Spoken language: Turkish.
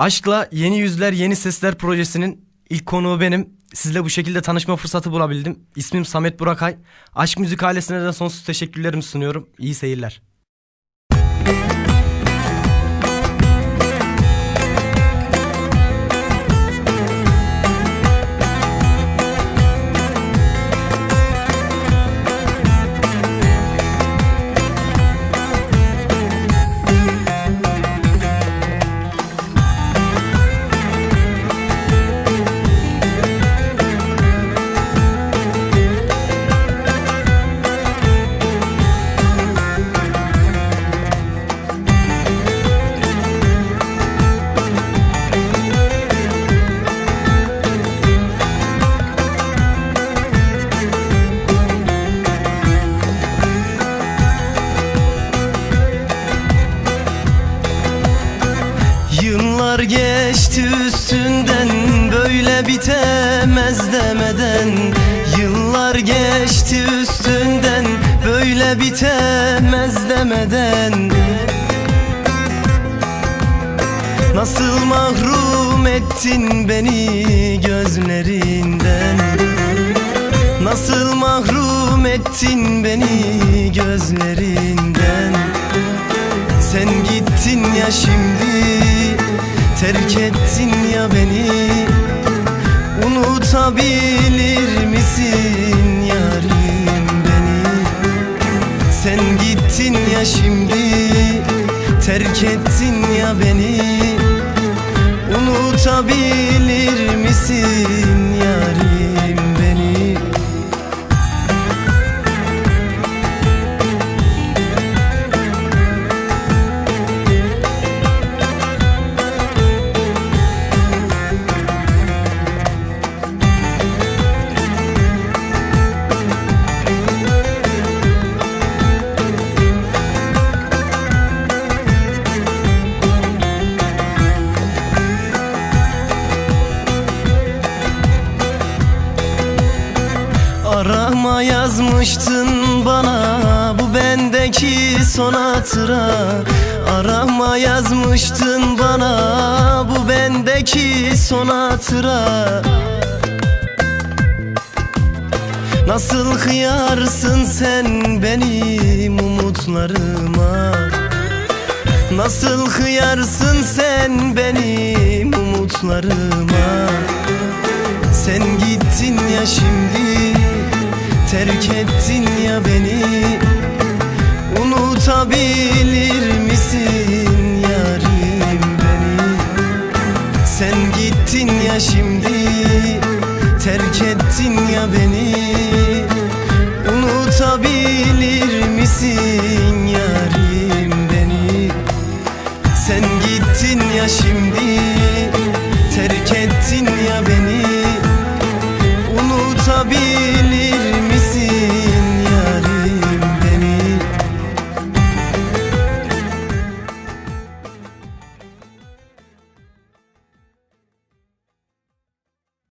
Aşkla Yeni Yüzler Yeni Sesler projesinin ilk konuğu benim. Sizle bu şekilde tanışma fırsatı bulabildim. İsmim Samet Burakay. Aşk Müzik ailesine de sonsuz teşekkürlerimi sunuyorum. İyi seyirler. Yıllar geçti üstünden böyle bitemez demeden. Yıllar geçti üstünden böyle bitemez demeden. Nasıl mahrum ettin beni gözlerinden? Nasıl mahrum ettin beni gözlerinden? Sen gittin ya şimdi Terk ettin ya beni? Unutabilir misin yarim beni? Sen gittin ya şimdi Terk ettin ya beni? Unutabilir misin Arama yazmıştın bana bu bendeki son hatıra. Arama yazmıştın bana bu bendeki son hatıra. Nasıl kıyarsın sen benim umutlarıma? Nasıl kıyarsın sen benim umutlarıma? Sen gittin ya şimdi Terk ettin ya beni? Unutabilir misin yarim beni? Sen gittin ya şimdi Terk ettin ya beni? Unutabilir misin yarim beni? Sen gittin ya şimdi Terk ettin ya beni?